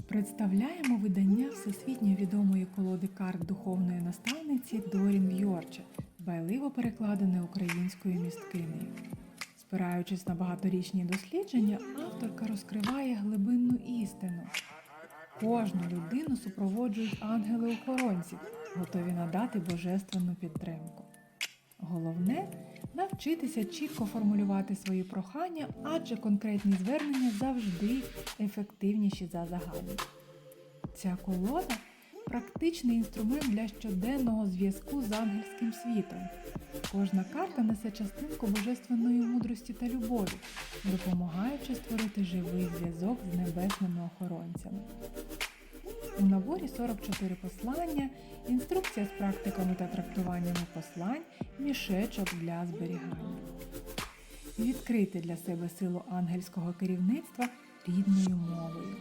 Представляємо видання всесвітньо відомої колоди карт духовної наставниці Дорін Вьорче, байливо перекладене українською місткинею. Спираючись на багаторічні дослідження, авторка розкриває глибинну істину. Кожну людину супроводжують ангели-охоронці, готові надати божественну підтримку. Головне навчитися чітко формулювати свої прохання, адже конкретні звернення завжди ефективніші за загальні. Ця колода практичний інструмент для щоденного зв'язку з ангельським світом. Кожна карта несе частинку божественної мудрості та любові, допомагаючи створити живий зв'язок з небесними охоронцями. У наборі 44 послання, інструкція з практиками та трактуваннями послань, мішечок для зберігання. Відкрити для себе силу ангельського керівництва рідною мовою.